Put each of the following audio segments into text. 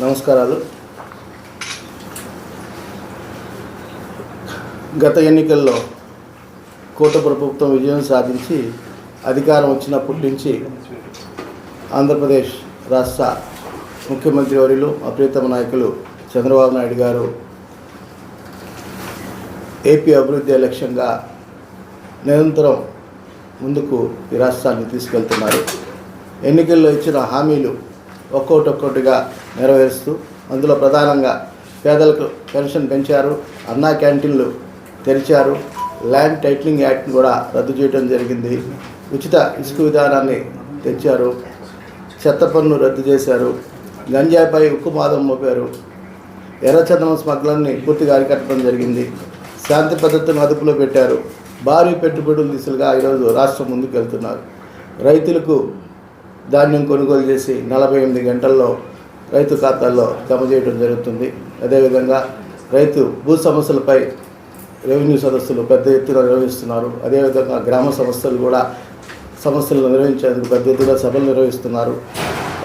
నమస్కారాలు. గత ఎన్నికల్లో కోట ప్రభుత్వం విజయం సాధించి అధికారం వచ్చినప్పటి నుంచి ఆంధ్రప్రదేశ్ రాష్ట్ర ముఖ్యమంత్రి వర్యులు అప్రీతమ నాయకులు చంద్రబాబు నాయుడు గారు ఏపీ అభివృద్ధి లక్ష్యంగా నిరంతరం ముందుకు ఈ రాష్ట్రాన్ని తీసుకెళ్తున్నారు. ఎన్నికల్లో ఇచ్చిన హామీలు ఒక్కొక్కటిగా నెరవేరుస్తూ అందులో ప్రధానంగా పేదలకు పెన్షన్ పెంచారు అన్నా క్యాంటీన్లు తెరిచారు ల్యాండ్ టైటిలింగ్ యాక్ట్ని కూడా రద్దు చేయడం జరిగింది. ఉచిత ఇసుక విధానాన్ని తెచ్చారు చెత్త పన్ను రద్దు చేశారు గంజాయిపై ఉక్కు మాదం మోపారు ఎర్రచందనం స్మగ్లర్ని పూర్తిగా అరికట్టడం జరిగింది. శాంతి పద్ధతులను అదుపులో పెట్టారు. భారీ పెట్టుబడుల దిశలుగా ఈరోజు రాష్ట్రం ముందుకు వెళ్తున్నారు. రైతులకు ధాన్యం కొనుగోలు చేసి నలభై ఎనిమిది గంటల్లో రైతు ఖాతాల్లో జమ చేయడం జరుగుతుంది. అదేవిధంగా రైతు భూ సమస్యలపై రెవెన్యూ సదస్సులు పెద్ద ఎత్తున నిర్వహిస్తున్నారు. అదేవిధంగా గ్రామ సంస్థలు కూడా సమస్యలు నిర్వహించేందుకు పెద్ద ఎత్తున సభలు నిర్వహిస్తున్నారు.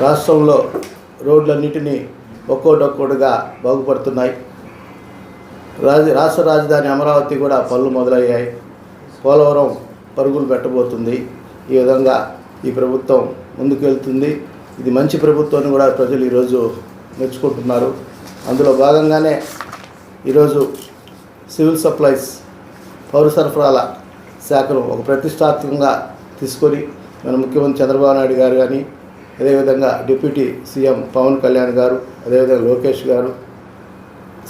రాష్ట్రంలో రోడ్లన్నింటినీ ఒక్కోటొక్కోటిగా బాగుపడుతున్నాయి. రాజ రాష్ట్ర రాజధాని అమరావతి కూడా పనులు మొదలయ్యాయి. పోలవరం పరుగులు పెట్టబోతుంది. ఈ విధంగా ఈ ప్రభుత్వం ముందుకెళ్తుంది. ఇది మంచి ప్రభుత్వాన్ని కూడా ప్రజలు ఈరోజు మెచ్చుకుంటున్నారు. అందులో భాగంగానే ఈరోజు సివిల్ సప్లైస్ పౌర సరఫరాల శాఖను ఒక ప్రతిష్టాత్మకంగా తీసుకొని మన ముఖ్యమంత్రి చంద్రబాబు నాయుడు గారు కానీ అదేవిధంగా డిప్యూటీ సీఎం పవన్ కళ్యాణ్ గారు అదేవిధంగా లోకేష్ గారు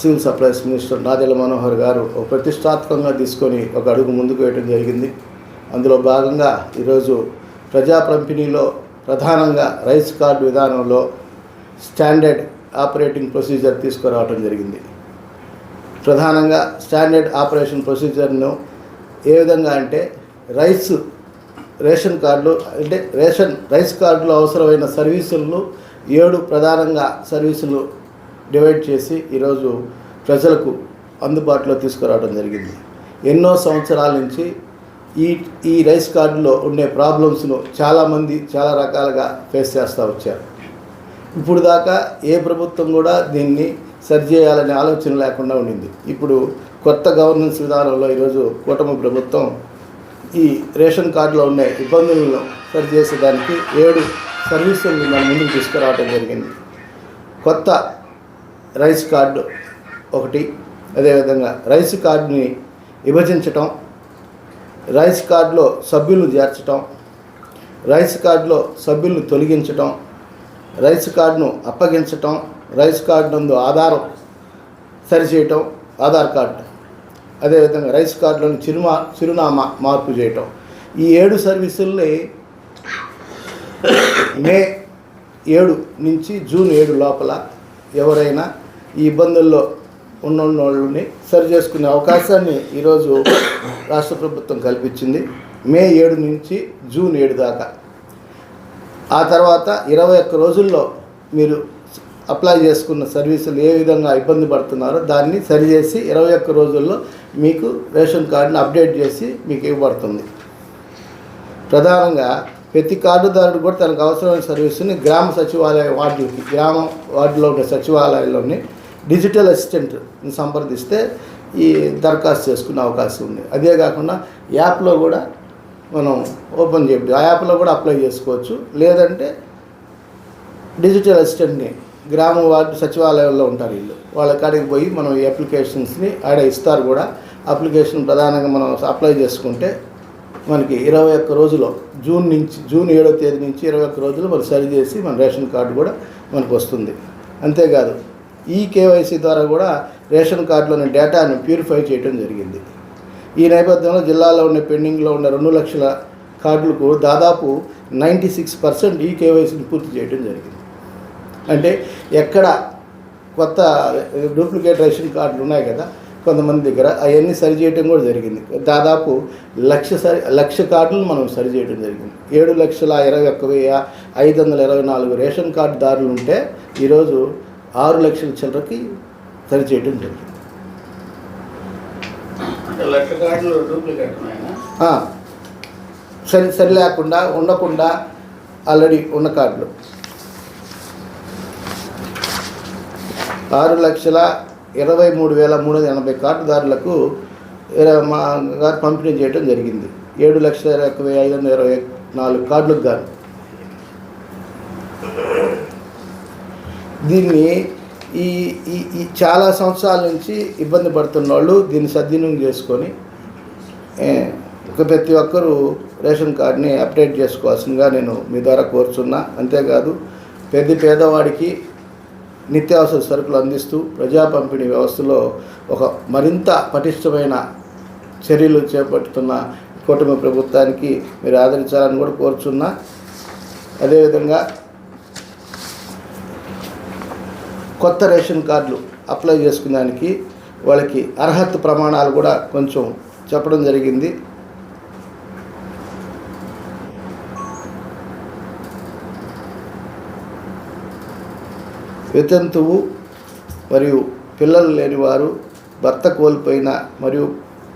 civil supplies minister Nadendla Manohar గారు ఒక ప్రతిష్టాత్మకంగా తీసుకొని ఒక అడుగు ముందుకు వేయడం జరిగింది. అందులో భాగంగా ఈరోజు ప్రజా పంపిణీలో ప్రధానంగా రైస్ కార్డు విధానంలో స్టాండర్డ్ ఆపరేటింగ్ ప్రొసీజర్ తీసుకురావటం జరిగింది. ప్రధానంగా స్టాండర్డ్ ఆపరేషన్ ప్రొసీజర్ను ఏ విధంగా అంటే రైస్ రేషన్ కార్డులు అంటే రేషన్ రైస్ కార్డులో అవసరమైన సర్వీసులను ఏడు ప్రధానంగా సర్వీసులు డివైడ్ చేసి ఈరోజు ప్రజలకు అందుబాటులో తీసుకురావడం జరిగింది. ఎన్నో సంవత్సరాల నుంచి ఈ ఈ రైస్ కార్డులో ఉండే ప్రాబ్లమ్స్ను చాలామంది చాలా రకాలుగా ఫేస్ చేస్తూ వచ్చారు. ఇప్పుడు దాకా ఏ ప్రభుత్వం కూడా దీన్ని సరిచేయాలనే ఆలోచన లేకుండా ఉండింది. ఇప్పుడు కొత్త గవర్నెన్స్ విధానంలో ఈరోజు కూటమి ప్రభుత్వం ఈ రేషన్ కార్డులో ఉండే ఇబ్బందులను సరిచేసేదానికి ఏడు సర్వీసులను మన ముందుకు తీసుకురావడం జరిగింది. కొత్త రైస్ కార్డు ఒకటి అదేవిధంగా రైస్ కార్డుని విభజించటం రైస్ కార్డులో సభ్యులు చేర్చటం రైస్ కార్డులో సభ్యులను తొలగించటం రైస్ కార్డును అప్పగించటం రైస్ కార్డు నందు ఆధారం సరిచేయటం ఆధార్ కార్డు. అదేవిధంగా రైస్ కార్డులోని చిరుమా చిరునామా మార్పు చేయటం. ఈ ఏడు సర్వీసుల్ని మే ఏడు నుంచి జూన్ ఏడు లోపల ఎవరైనా ఈ ఇబ్బందుల్లో ఉన్న వాళ్ళని సరి చేసుకునే అవకాశాన్ని ఈరోజు రాష్ట్ర ప్రభుత్వం కల్పించింది. మే ఏడు నుంచి జూన్ ఏడు దాకా. ఆ తర్వాత ఇరవై ఒక్క రోజుల్లో మీరు అప్లై చేసుకున్న సర్వీసులు ఏ విధంగా ఇబ్బంది పడుతున్నారో దాన్ని సరిచేసి ఇరవై ఒక్క రోజుల్లో మీకు రేషన్ కార్డుని అప్డేట్ చేసి మీకు ఇవ్వబడుతుంది. ప్రధానంగా ప్రతి కార్డుదారుడు కూడా తనకు అవసరమైన సర్వీసుని గ్రామ సచివాలయ వార్డులకి గ్రామం వార్డులో ఉండే సచివాలయంలోని డిజిటల్ అసిస్టెంట్ సంప్రదిస్తే ఈ దరఖాస్తు చేసుకునే అవకాశం ఉంది. అదే కాకుండా యాప్లో కూడా మనం ఓపెన్ చేయడం ఆ యాప్లో కూడా అప్లై చేసుకోవచ్చు. లేదంటే డిజిటల్ అసిస్టెంట్ని గ్రామ వార్డు సచివాలయంలో ఉంటారు వీళ్ళు. వాళ్ళ కాడికి పోయి మనం ఈ అప్లికేషన్స్ని ఆడ ఇస్తారు కూడా. అప్లికేషన్ ప్రధానంగా మనం అప్లై చేసుకుంటే మనకి ఇరవై ఒక్క రోజులో జూన్ నుంచి జూన్ ఏడో తేదీ నుంచి ఇరవై ఒక్క రోజులు మనం సరిచేసి మన రేషన్ కార్డు కూడా మనకు వస్తుంది. అంతేకాదు ఈ కేవైసీ ద్వారా కూడా రేషన్ కార్డులోని డేటాను ప్యూరిఫై చేయడం జరిగింది. ఈ నేపథ్యంలో జిల్లాలో ఉన్న పెండింగ్లో ఉన్న రెండు లక్షల కార్డులకు దాదాపు నైంటీ సిక్స్ పర్సెంట్ ఈ కేవైసీని పూర్తి చేయడం జరిగింది. అంటే ఎక్కడ కొత్త డూప్లికేట్ రేషన్ కార్డులు ఉన్నాయి కదా కొంతమంది దగ్గర అవన్నీ సరి చేయడం కూడా జరిగింది. దాదాపు లక్ష సరి లక్ష కార్డులు మనం సరి చేయడం జరిగింది. ఏడు లక్షల ఇరవై ఒక్క వెయ్యి ఐదు వందల ఇరవై నాలుగు రేషన్ కార్డు దారులు ఉంటే ఈరోజు ఆరు లక్షల చిల్లరకి సరి చేయడం జరిగింది. సరి సరి లేకుండా ఉండకుండా ఆల్రెడీ ఉన్న కార్డులు. ఆరు లక్షల ఇరవై మూడు వేల మూడు వందల ఎనభై కార్డుదారులకు మా గారు పంపిణీ చేయడం జరిగింది. ఏడు లక్షల ఇరవై ఐదు వందల ఇరవై నాలుగు కార్డులకు గాను. దీన్ని ఈ ఈ చాలా సంవత్సరాల నుంచి ఇబ్బంది పడుతున్న వాళ్ళు దీన్ని సద్వినియోగం చేసుకొని ప్రతి ఒక్కరూ రేషన్ కార్డుని అప్డేట్ చేసుకోవాల్సిందిగా నేను మీ ద్వారా కోరుచున్నా. అంతేకాదు పెద్ద పేదవాడికి నిత్యావసర సరుకులు అందిస్తూ ప్రజా పంపిణీ వ్యవస్థలో ఒక మరింత పటిష్టమైన చర్యలు చేపడుతున్న కూటమి ప్రభుత్వానికి మీరు ఆదరించాలని కూడా కోరుచున్నా. అదేవిధంగా కొత్త రేషన్ కార్డులు అప్లై చేసుకునేదానికి వాళ్ళకి అర్హత ప్రమాణాలు కూడా కొంచెం చెప్పడం జరిగింది. వితంతువు మరియు పిల్లలు లేని వారు భర్త కోల్పోయిన మరియు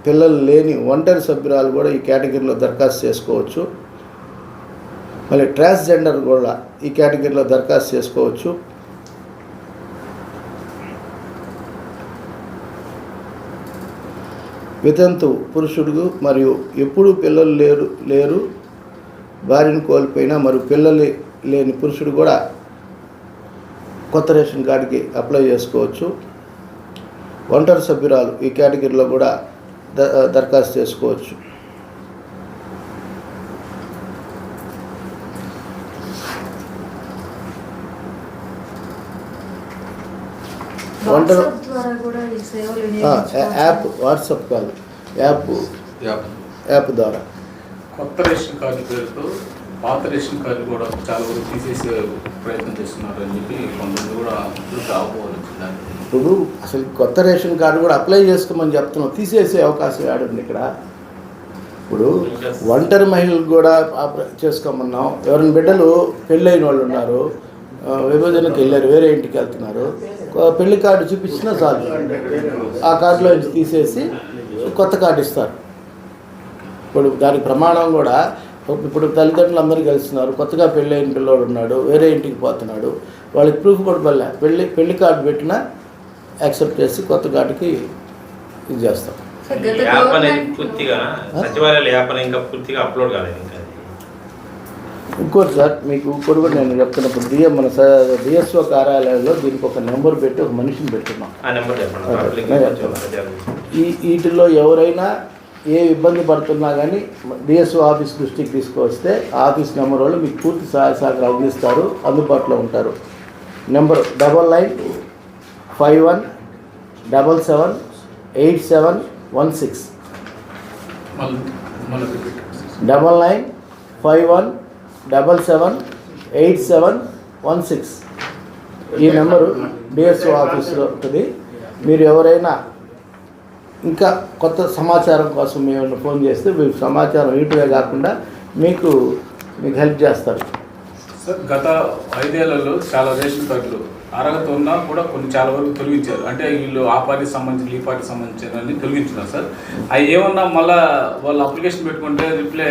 పిల్లలు లేని ఒంటరి సభ్యురాలు కూడా ఈ కేటగిరీలో దరఖాస్తు చేసుకోవచ్చు. మళ్ళీ ట్రాన్స్జెండర్ కూడా ఈ కేటగిరీలో దరఖాస్తు చేసుకోవచ్చు. వితంతు పురుషుడు మరియు ఎప్పుడు పిల్లలు లేరు లేరు. భార్యను కోల్పోయినా మరి పిల్లలు లేని పురుషుడు కూడా కొత్త రేషన్ కార్డుకి అప్లై చేసుకోవచ్చు. ఒంటరి సభ్యురాలు ఈ కేటగిరీలో కూడా ద దరఖాస్తు చేసుకోవచ్చు. ఒంటరి వాట్సాప్ ద్వారా కూడా ఈ సేవలు ఆ, వినియోగించుకోవచ్చు. యాప్ వాట్సాప్ కాదు. యాప్. యాప్. ద్వారా. కొత్త రేషన్ కార్డు పేరుతో పాత రేషన్ కార్డు కూడా చాలా వరకు తీసేసే ప్రయత్నం చేస్తున్నారు అని చెప్పి కొంతమంది కూడా దాన్ని ఇప్పుడు అసలు కొత్త రేషన్ కార్డు కూడా అప్లై చేసుకోమని చెప్తున్నాం. తీసేసే అవకాశం ఏడుంది ఇక్కడ. ఇప్పుడు ఒంటరి మహిళలు కూడా చేసుకోమన్నాం. ఎవరైనా బిడ్డలు పెళ్ళైన వాళ్ళు ఉన్నారు. విభజనకి వెళ్ళారు వేరే ఇంటికి వెళ్తున్నారు. పెళ్ళి కార్డు చూపించినా చాలు. ఆ కార్డులో నుంచి తీసేసి కొత్త కార్డు ఇస్తారు. ఇప్పుడు దానికి ప్రమాణం కూడా ఇప్పుడు తల్లిదండ్రులు అందరూ కలుస్తున్నారు కొత్తగా పెళ్ళైన పిల్లోడు ఉన్నాడు వేరే ఇంటికి పోతున్నాడు. వాళ్ళకి ప్రూఫ్ కూడా పల్లె పెళ్ళి పెళ్ళి కార్డు పెట్టినా యాక్సెప్ట్ చేసి కొత్త కార్డుకి ఇది చేస్తాం పూర్తిగా సచివాలయాల యాప్ అనేది ఇంకా పూర్తిగా అప్లోడ్ కాలేదు. ఇంకోటి సార్ మీకు ఇంకోటి కూడా నేను చెప్తున్నప్పుడు డిఎం మన డిఎస్ఓ కార్యాలయంలో దీనికి ఒక నెంబర్ పెట్టి ఒక మనిషిని పెట్టున్నాం. ఈ వీటిల్లో ఎవరైనా ఏ ఇబ్బంది పడుతున్నా కానీ డిఎస్ఓ ఆఫీస్ దృష్టికి తీసుకొస్తే ఆ ఆఫీస్ నెంబర్ వాళ్ళు మీకు పూర్తి సహాయ సహకారం అందిస్తారు అందుబాటులో ఉంటారు. Number double nine five one double seven eight seven one six. మళ్ళీ మళ్ళీ repeat double nine five one double seven eight seven one six. ఈ నెంబరు డిఎస్ఓ ఆఫీస్లో ఉంటుంది. మీరు ఎవరైనా ఇంకా కొత్త సమాచారం కోసం మేము ఫోన్ చేస్తే మీకు సమాచారం ఇటువే కాకుండా మీకు మీకు హెల్ప్ చేస్తారు. సార్ గత ఐదేళ్ళలో చాలా రేషన్ కార్డులు అర్హత ఉన్నా కూడా కొన్ని చాలా వరకు తొలగించారు. అంటే వీళ్ళు ఆ పార్టీకి సంబంధించి ఈ పార్టీకి సంబంధించిన తొలగించున్నారు సార్. అవి ఏమన్నా మళ్ళా వాళ్ళు అప్లికేషన్ పెట్టుకుంటే రిప్లై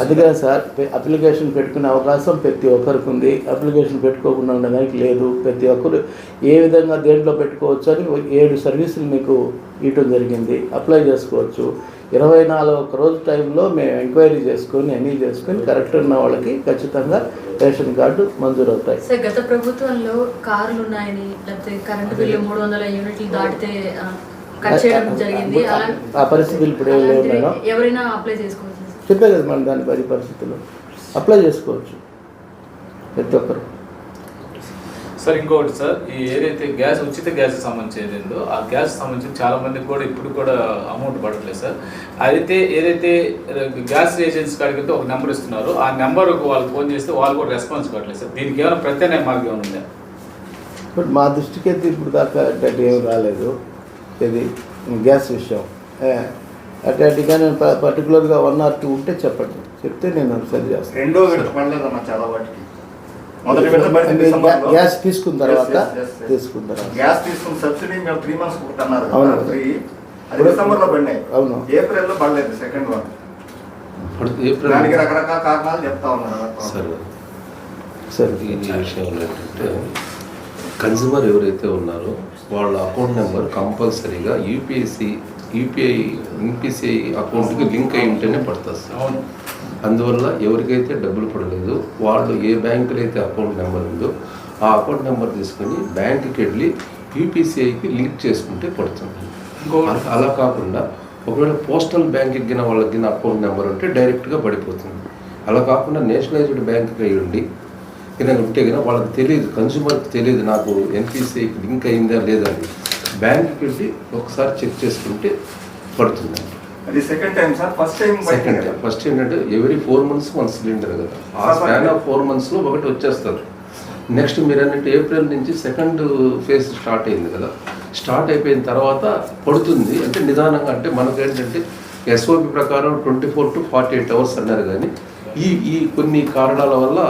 అదిగా సార్ అప్లికేషన్ పెట్టుకునే అవకాశం ప్రతి ఒక్కరికి ఉంది అప్లికేషన్ పెట్టుకోకుండా ఉండడానికి లేదు. ప్రతి ఒక్కరు ఏ విధంగా దేంట్లో పెట్టుకోవచ్చు అని ఏడు సర్వీసులు మీకు ఇవ్వటం జరిగింది. అప్లై చేసుకోవచ్చు. ఇరవై నాలుగు ఒక్క రోజు టైంలో మేము ఎంక్వైరీ చేసుకొని అన్నీ చేసుకొని కరెక్ట్ ఉన్న వాళ్ళకి ఖచ్చితంగా రేషన్ కార్డు మంజూరు అవుతాయి సార్ గత ప్రభుత్వంలో కార్లు ఉన్నాయని లేకపోతే కరెంటు బిల్లు మూడు వందల యూనిట్లు దాటితే ఆ, కట్ చేయడం జరిగింది. ఆ పరిస్థితులు ఇప్పుడు ఎవరైనా అప్లై చేసుకోవచ్చు. చెప్పే కదా మనం దాని పరి పరిస్థితులు అప్లై చేసుకోవచ్చు. ప్రతి ఒక్కరు. సార్ ఇంకొకటి సార్ ఈ ఏదైతే గ్యాస్ ఉచిత గ్యాస్ సంబంధించి ఏదైందో ఆ గ్యాస్ సంబంధించి చాలా మందికి కూడా ఇప్పుడు కూడా అమౌంట్ పడట్లేదు సార్. అయితే ఏదైతే గ్యాస్ ఏజెన్సీ కాడికి ఒక నెంబర్ ఇస్తున్నారు. ఆ నెంబర్కు వాళ్ళు ఫోన్ చేస్తే వాళ్ళు కూడా రెస్పాన్స్ కావట్లేదు సార్. దీనికి ఏమైనా ప్రత్యామ్నాయ మార్గం ఏమైనా ఉందా? ఇప్పుడు మా దృష్టికి అయితే ఇప్పుడు దాకా అట్లాంటి ఏం రాలేదు. ఇది గ్యాస్ విషయం. అట్లాంటిగా నేను ప- పర్టికులర్గా వన్ ఆర్ టూ ఉంటే చెప్పండి చెప్తే నేను సరి చేస్తాను రెండో చాలా వాటికి. గ్యాస్ తీసుకున్న తర్వాత. తీసుకున్న తర్వాత గ్యాస్ తీసుకున్న సబ్సిడీ మేము త్రీ మంత్స్ కుట్టున్నారు అవును. ఇప్పుడు- డిసెంబర్లో పడినాయి అవును. ఏప్రిల్లో పడలేదు సెకండ్ వన్ దానికి రకరకాల కారణాలు చెప్తా ఉన్నారు సరే సరే ఈ విషయంలో ఏంటంటే కన్జ్యూమర్ ఎవరైతే ఉన్నారో వాళ్ళ అకౌంట్ నెంబర్ కంపల్సరీగా యూపీఎస్సి యూపీఐ ఎన్పిసిఐ అకౌంట్కి లింక్ అయి ఉంటేనే పడుతుంది సార్. అందువల్ల ఎవరికైతే డబ్బులు పడలేదు వాళ్ళు ఏ బ్యాంకులో అయితే అకౌంట్ నెంబర్ ఉందో ఆ అకౌంట్ నెంబర్ తీసుకొని బ్యాంకుకి వెళ్ళి యూపీసీఐకి లింక్ చేసుకుంటే పడుతుంది. అలా- కాకుండా ఒకవేళ పోస్టల్ బ్యాంక్కి గిన వాళ్ళకి గిన అకౌంట్ నెంబర్ ఉంటే డైరెక్ట్గా పడిపోతుంది. అలా కాకుండా నేషనలైజ్డ్ బ్యాంక్కి అయ్యి ఉండి కింద ఉంటే గిన వాళ్ళకి తెలియదు కన్స్యూమర్కి తెలియదు నాకు ఎన్పిసిఐకి లింక్ అయిందా లేదా అని. బ్యాంక్కి వెళ్ళి ఒకసారి చెక్ చేసుకుంటే పడుతుందండి అది second time sir first time second time first ఏంటంటే every four months one cylinder కదా. ఆ స్పాన్ ఆఫ్ ఫోర్ మంత్స్లో ఒకటి వచ్చేస్తుంది నెక్స్ట్ మీరు అన్నట్టు ఏప్రిల్ నుంచి సెకండ్ ఫేజ్ స్టార్ట్ అయింది కదా. స్టార్ట్ అయిపోయిన తర్వాత పడుతుంది. అంటే నిదానంగా అంటే మనకు ఏంటంటే ఎస్ఓపి ప్రకారం twenty four to forty eight hours అన్నారు కానీ ఈ ఈ కొన్ని కారణాల వల్ల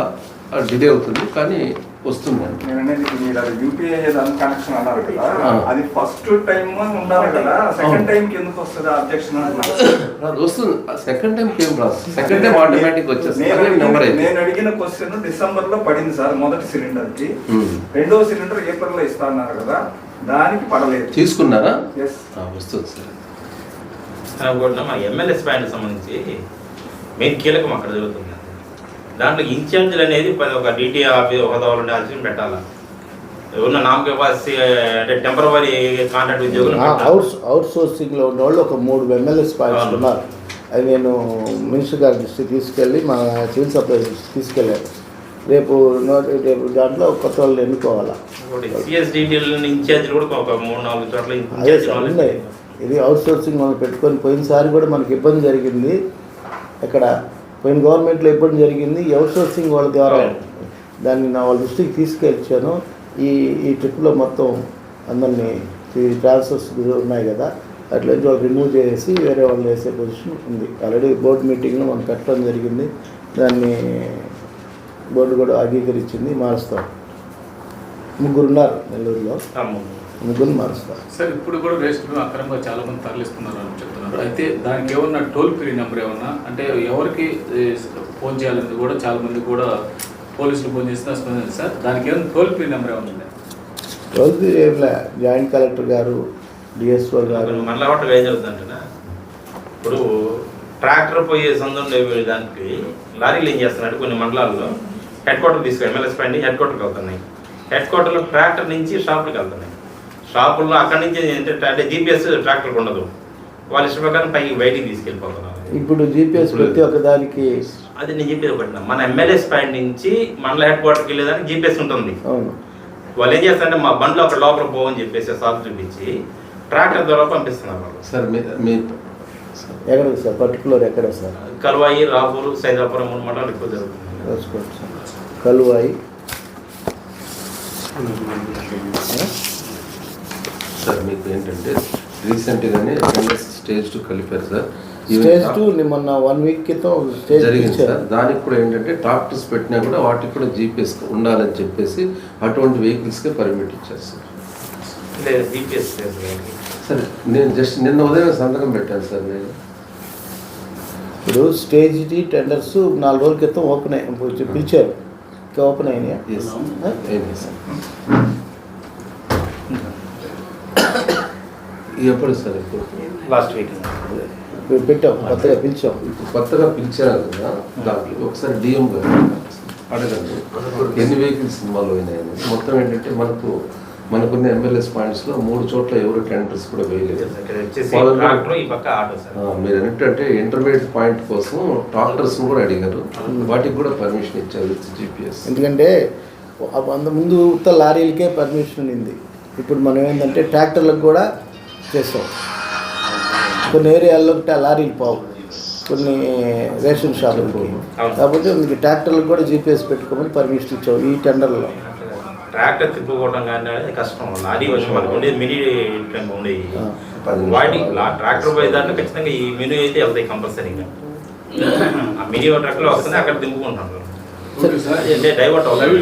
డిలే అవుతుంది. కానీ వస్తుందండి నేను అనేది ఇప్పుడు మీరు అది యూపీఐ కనెక్షన్ అన్నారు కదా. అది ఫస్ట్ టైం ఉండాలి కదా సెకండ్ టైం ఎందుకు వస్తుంది అబ్జెక్షన్ అది వస్తుంది. సెకండ్ టైం ఏం రాదు. సెకండ్ టైం ఆటోమేటిక్ వచ్చేస్తుంది. నెంబర్ నేను అడిగిన క్వశ్చన్ డిసెంబర్లో పడింది సార్ మొదటి సిలిండర్కి. రెండో సిలిండర్ ఏప్రిల్లో ఇస్తా అన్నారు కదా దానికి పడలేదు. తీసుకున్నారా? వస్తుంది సార్. మా ఎమ్మెల్యే స్పాండ్ సంబంధించి మెయిన్ కీలకం అక్కడ జరుగుతుంది. దాంట్లో ఇన్ఛార్జీలు అనేది పది ఒక డిటి ఆఫీస్ ఒక దోవలు ఉండాల్సి పెట్టాలా. ఉన్న నామ్ కెపాసిటీ అంటే టెంపరవరీ కాంట్రాక్ట్ ఉద్యోగులు? అవుట్ అవుట్ సోర్సింగ్లో ఉన్న వాళ్ళు ఒక మూడు ఎమ్మెల్యే స్పాట్స్ అవును. ఉన్నారు. అది నేను మినిస్టర్ గారి దృష్టికి తీసుకెళ్ళి మా సివిల్ సప్లై దృష్టికి తీసుకెళ్ళాను. రేపు నోటి రేపు దాంట్లో కొత్త వాళ్ళు ఎన్నుకోవాలా? అదే సార్ ఉన్నాయి. ఇది అవుట్ సోర్సింగ్ మనం పెట్టుకొని పోయినసారి కూడా మనకి ఇబ్బంది జరిగింది. ఇక్కడ పోయిన గవర్నమెంట్లో ఇబ్బంది జరిగింది. అవుట్ సోర్సింగ్ వాళ్ళ ద్వారా. దాన్ని నా వాళ్ళ దృష్టికి తీసుకెళ్ళాను ఈ ఈ ట్రిప్లో మొత్తం అందరినీ ట్రాన్స్ఫర్స్ ఉన్నాయి కదా అట్లా వాళ్ళు రిమూవ్ చేసి వేరే వాళ్ళు వేసే పొజిషన్ ఉంది. ఆల్రెడీ బోర్డు మీటింగ్లో మనం పెట్టడం జరిగింది. దాన్ని బోర్డు కూడా అంగీకరించింది. మారుస్తాం. ముగ్గురు ఉన్నారు నెల్లూరులో అమ్మ. ముగ్గురు మారుస్తాం సార్ ఇప్పుడు కూడా రేషన్ అక్రమంగా చాలా మంది తరలిస్తున్నారు అని చెప్తున్నారు. అయితే దానికి ఏమన్నా టోల్ ఫ్రీ నెంబర్ ఏమన్నా? అంటే ఎవరికి ఏ, ఫోన్ చేయాలని కూడా చాలా మంది కూడా పోలీసులు ఫోన్ చేసిన స్పందించారు సార్. దానికి ఏమైనా టోల్ ఫ్రీ నెంబర్ ఏమన్నా ఉందా? రోజు ఏంలే జాయింట్ కలెక్టర్ గారు డిఎస్ఓ గారు. మళ్ళా ఒకటి ఏం జరుగుతుందంటే ఇప్పుడు ట్రాక్టర్ పోయే సందు ఉండే దానికి. లారీలు ఏం చేస్తున్నాడు కొన్ని మండలాల్లో హెడ్ క్వార్టర్ తీసుకు ఎమ్మెల్యే స్పాండ్ హెడ్ క్వార్టర్కి వెళ్తున్నాయి. హెడ్ క్వార్టర్లో ట్రాక్టర్ నుంచి షాపులకు వెళ్తున్నాయి. షాపుల్లో అక్కడి నుంచి అంటే జీపీఎస్ ట్రాక్టర్కి ఉండదు. వాళ్ళ ఇష్ట ప్రకారం పైకి బయటికి తీసుకెళ్ళిపోతున్నారు. ఇప్పుడు జీపీఎస్ ప్రతి ఒక్క దానికి అది నేను చెప్పేది ఒకటి మన ఎమ్మెల్యే స్పాండ్ నుంచి మండల హెడ్ క్వార్టర్కి వెళ్ళేదానికి జీపీఎస్ ఉంటుంది. అవును. వాళ్ళు ఏం చేస్తారంటే మా బండ్లు అక్కడ లోపల పోవని చెప్పేసి సాగు చూపించి ట్రాక్టర్ ద్వారా పంపిస్తున్నారు వాళ్ళు. సార్ మీ మీ ఎక్కడ సార్? పర్టికులర్ ఎక్కడ సార్? కల్వాయి రాపూరు సైదాపురం మూడు మండలాలు ఎక్కువ జరుగుతుంది కలువాయి. సార్ మీకు ఏంటంటే రీసెంట్గానే స్టేజ్ టూ కలిపారు సార్. స్టేజ్ టూ మొన్న వన్ వీక్ క్రితం స్టేజ్ జరిగింది సార్. దానికి కూడా ఏంటంటే ట్రాక్టర్స్ పెట్టినా కూడా వాటికి కూడా జీపీఎస్ ఉండాలని చెప్పేసి అటువంటి వెహికల్స్కే పర్మిట్ ఇచ్చారు సార్. లేదు జీపీఎస్ సరే నేను జస్ట్ నిన్న ఉదయం సంతకం పెట్టాను సార్ నేను. ఇప్పుడు స్టేజ్ టీ టెండర్స్ నాలుగు రోజుల క్రితం ఓపెన్ అయ్యి పిలిచారు. ఓపెన్ అయినాయా ఎస్ ఆ? ఏంటి సార్ ఎప్పుడు సార్ ఇప్పుడు లాస్ట్ వీక్ ఇప్పుడు పెట్టాం కొత్తగా పిలిచాం. ఇప్పుడు కొత్తగా పిలిచారు కదా దాంట్లో ఒకసారి డిఎం గారు అడగండి. ఎన్ని వెహికల్స్ ఇన్వాల్వ్ అయినాయని. మొత్తం ఏంటంటే మనకు మనకున్న ఎమ్మెల్యేస్ పాయింట్స్లో మూడు చోట్ల ఎవరు టెండర్స్ కూడా వేయలేదు. మీరు ఏంటంటే ఇంటర్మీడియట్ పాయింట్ కోసం ట్రాక్టర్స్ కూడా అడిగారు. వాటికి కూడా పర్మిషన్ ఇచ్చారు జీపీఎస్ ఎందుకంటే అంత ముందు ఉత్త లారీలకే పర్మిషన్ ఉంది ఇప్పుడు మనం ఏంటంటే ట్రాక్టర్లకు కూడా చేస్తాం. కొన్ని ఏరియాల్లో లారీలు పోవు. కొన్ని రేషన్ షాపులకి కాకపోతే మీకు ట్రాక్టర్లకు కూడా జీపీఎస్ పెట్టుకోమని పర్మిషన్ ఇచ్చాం ఈ టెండర్లో. ట్రాక్టర్ తిప్పుకోవడం కానీ కష్టం. లారీ వచ్చి మనకు ఉండేది మినీ ఆ. వాటి ట్రాక్టర్ పోయే దాంట్లో ఖచ్చితంగా ఈ మినీ అయితే వెళ్తాయి కంపల్సరీగా ఆ మినీ ట్రక్లో వస్తుంది అక్కడ దింపుకుంటాం అంటే డైవర్ట్ అవ్వాలి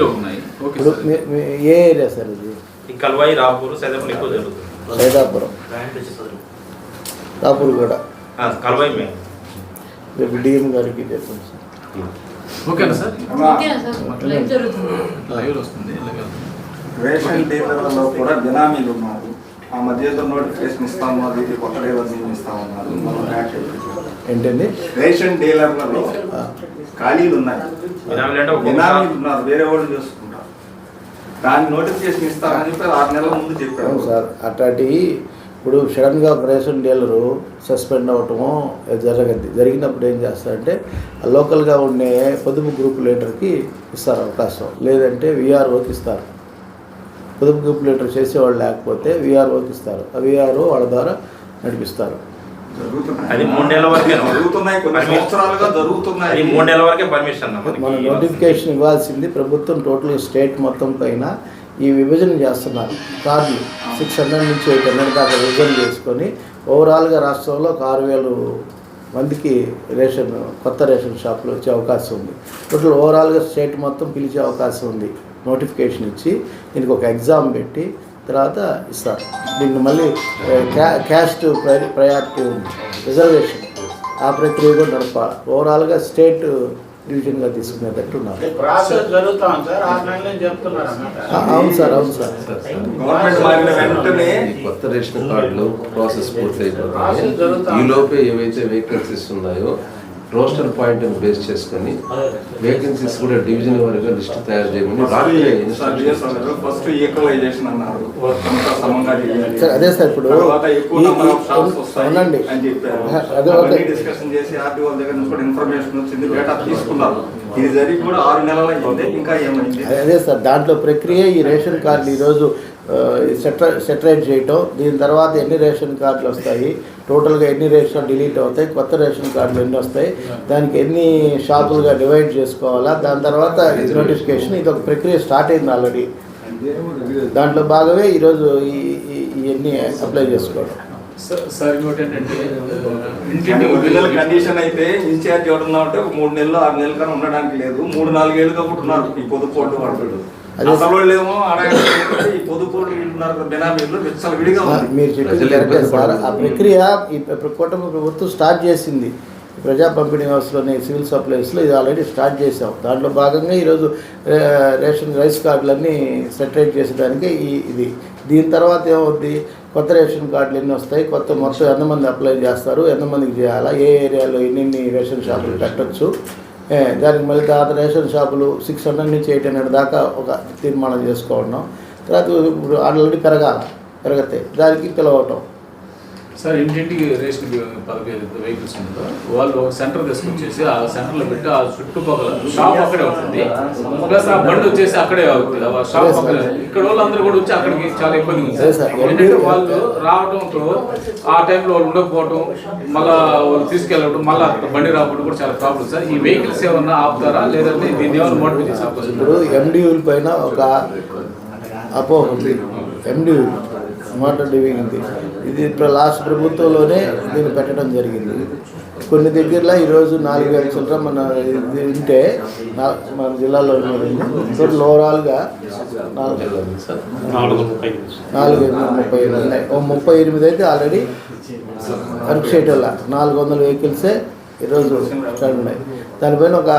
ఏ ఏరియా సార్ ఇది? ఈ కల్వాయి రాపూర్ సైదాపురం ఎక్కువ జరుగుతుంది. సైదాపురం. కాపులు కూడా రేపు డిఎం గారికి చెప్పండి సార్? ఓకేనా సార్. రేషన్ డీలర్లలో కూడా బినామీలు ఉన్నారు. ఆ మధ్య ఏదో నోటిఫికేషన్ ఇస్తాము అది ఇది కొత్త డీలర్ నియమిస్తామన్నారు. ఏంటండి? రేషన్ డీలర్లలో ఖాళీలు ఉన్నాయి. బినామీలు ఉన్నారు వేరే వాళ్ళు చూసుకుంటారు దాని నోటిఫికేషన్ ఇస్తారని చెప్పి ఆరు నెలల ముందు చెప్పారు సార్. అట్లాంటి ఇప్పుడు సడన్గా ప్రేషన్ రేషన్ డీలరు సస్పెండ్ అవ్వటము జరగద్ది. జరిగినప్పుడు ఏం చేస్తారంటే ఆ లోకల్గా ఉండే పొదుపు గ్రూప్ లీడర్కి ఇస్తారు అవకాశం. లేదంటే విఆర్ఓకి ఇస్తారు. పొదుపు గ్రూప్ లీడర్ చేసేవాళ్ళు లేకపోతే విఆర్ఓకి ఇస్తారు. ఆ విఆర్ఓ వాళ్ళ ద్వారా నడిపిస్తారు. అది మూడు నెలల వరకే జరుగుతున్నాయి కొన్ని సంవత్సరాలుగా జరుగుతున్నాయి. అది మూడు నెలల వరకే పర్మిషన్ అన్న మన మనకి నోటిఫికేషన్ ఇవ్వాల్సింది ప్రభుత్వం టోటల్ స్టేట్ మొత్తం పైన ఈ విభజన చేస్తున్నారు. కార్డులు సిక్స్ హండ్రెడ్ నుంచి ఎయిట్ హండ్రెడ్ దాకా విభజన చేసుకొని ఓవరాల్గా రాష్ట్రంలో ఒక ఆరు వేలు మందికి రేషన్ కొత్త రేషన్ షాపులు వచ్చే అవకాశం ఉంది. టోటల్ ఓవరాల్గా స్టేట్ మొత్తం పిలిచే అవకాశం ఉంది. నోటిఫికేషన్ ఇచ్చి దీనికి ఒక ఎగ్జామ్ పెట్టి తర్వాత ఇస్తారు. దీన్ని మళ్ళీ క్యా క్యాస్ట్ ప్రై ప్రయారిటీ ఉంది. రిజర్వేషన్. ఆ ప్రక్రియ కూడా నడపాలి. ఓవరాల్గా స్టేట్ డివిజన్గా తీసుకునేటట్టు ఉన్నారు. అవును సార్ అవును సార్. కొత్త రేషన్ కార్డులు ప్రాసెస్ పూర్తి ప్రాసెస్ అయిపోతాయి జరుగుతా ఈ లోపే ఏవైతే వేకెన్సీస్ ఉన్నాయో రోస్టర్ పాయింట్ బేస్ చేసుకొని వేకెన్సీస్ కూడా డివిజన్ వారిగా లిస్ట్ తయారు చేయమని ఫస్ట్ ఈక్వలైజేషన్ అన్నారు. అంతా సమంగా చేయాలి. సార్ అదే సార్ ఇప్పుడు అవునండి. అని చెప్పారు. అదే డిస్కషన్ చేసి ఆర్టీఓ దగ్గర నుంచి కూడా ఇన్ఫర్మేషన్ వచ్చింది డేటా తీసుకున్నారు. ఇది జరిగి కూడా ఆరు నెలలు అయింది ఇంకా ఏమైంది? అదే సార్ దాంట్లో ప్రక్రియ ఈ రేషన్ కార్డులు ఈరోజు సెటర సెటరేట్ చేయటం దీని తర్వాత ఎన్ని రేషన్ కార్డులు వస్తాయి టోటల్గా ఎన్ని రేషన్ డిలీట్ అవుతాయి కొత్త రేషన్ కార్డులు ఎన్ని వస్తాయి దానికి ఎన్ని షాపులుగా డివైడ్ చేసుకోవాలా దాని తర్వాత నోటిఫికేషన్ ఇది ఒక ప్రక్రియ స్టార్ట్ అయింది ఆల్రెడీ. దాంట్లో భాగమే ఈరోజు ఇవన్నీ అప్లై చేసుకోవడం. సార్ పిల్లల కండిషన్ అయితే ఇన్ఛార్జ్ ఎవరున్నా మూడు నెలలు ఆరు నెలలు కానీ ఉండడానికి లేదు మూడు నాలుగేళ్ళుగా కూడా ఉన్నారు ఈ పొదుపోటు వాళ్ళు మీరు చెప్పింది సార్. ఆ. ప్రక్రియ ఈ కూటమి ప్రభుత్వం స్టార్ట్ చేసింది. ప్రజా పంపిణీ వ్యవస్థలోని సివిల్ సప్లైస్లో ఇది ఆల్రెడీ స్టార్ట్ చేసాం దాంట్లో భాగంగా ఈరోజు రేషన్ రైస్ కార్డులన్నీ సెటరేట్ చేసేదానికి ఈ ఇది. దీని తర్వాత ఏమవుద్ది? కొత్త రేషన్ కార్డులు ఎన్ని వస్తాయి? కొత్త మొత్తం ఎంతమంది అప్లై చేస్తారు? ఎంతమందికి చేయాలా? ఏ ఏరియాలో ఎన్ని రేషన్ షాపులు పెట్టచ్చు దానికి మళ్ళీ తర్వాత రేషన్ షాపులు సిక్స్ హండ్రెడ్ నుంచి ఎయిట్ హండ్రెడ్ దాకా ఒక తీర్మానం చేసుకోవడం తర్వాత ఇప్పుడు ఆల్రెడీ పెరగాల పెరగతాయి దానికి పిలవటం. సార్ ఇంటింటికి రేషన్ ఏదైతే వెహికల్స్ ఉందో వాళ్ళు ఒక సెంటర్ తీసుకొచ్చేసి ఆ సెంటర్లో పెట్టి ఆ చుట్టుపక్కల షాప్ అక్కడే ఉంటుంది. ప్లస్ ఆ బండి వచ్చేసి అక్కడే అవుతుంది. ఆ షాప్ అక్కడే. ఇక్కడ వాళ్ళందరూ కూడా వచ్చి అక్కడికి చాలా ఇబ్బంది ఉంది. ఏంటంటే వాళ్ళు రావడంతో ఆ టైంలో వాళ్ళు ఉండకపోవడం మళ్ళా వాళ్ళు తీసుకెళ్ళడం మళ్ళీ అక్కడ బండి రావడం కూడా చాలా ప్రాబ్లం సార్. ఈ వెహికల్స్ ఏమన్నా ఆపుతారా? లేదంటే దీన్ని ఏమైనా మోటివేట్ చేసి? ఇప్పుడు ఎండియూల పైన ఒక అపోహ ఉంది. స్మార్ట్ వాటర్ ఉంది. ఇది ఇప్పుడు లాస్ట్ ప్రభుత్వంలోనే దీన్ని పెట్టడం జరిగింది. కొన్ని దగ్గరలో ఈరోజు నాలుగు వేల చిల్లర మన ఇది ఉంటే మన జిల్లాలో ఉన్నది. ఓవరాల్గా నాలుగు నాలుగు ఎనిమిది ముప్పై ఎనిమిది ఉన్నాయి. ఓ ముప్పై ఎనిమిది అయితే ఆల్రెడీ వర్క్ చేయటం నాలుగు వందల వెహికల్సే ఈరోజు స్టార్ట్ ఉన్నాయి. దానిపైన ఒక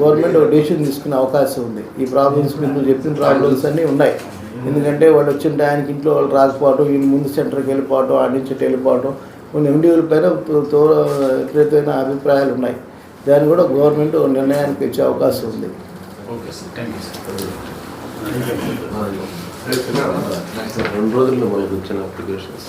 గవర్నమెంట్ ఒక డెసిషన్ తీసుకునే అవకాశం ఉంది. ఈ ప్రాబ్లమ్స్ మీరు చెప్పిన ప్రాబ్లమ్స్ అన్నీ ఉన్నాయి. ఎందుకంటే వాళ్ళు వచ్చిన టయానికి ఇంట్లో వాళ్ళు రాకపోవడం వీళ్ళు ముందు సెంటర్కి వెళ్ళిపోవడం ఆడి నుంచి ఇటు వెళ్ళిపోవడం కొన్ని ఎండియూల పైన విపరీతమైన అభిప్రాయాలు ఉన్నాయి. దాన్ని కూడా గవర్నమెంట్ నిర్ణయానికి వచ్చే అవకాశం ఉంది. Okay sir. Thank you sir. రెండు రోజుల్లో మనకు వచ్చిన అప్లికేషన్స్.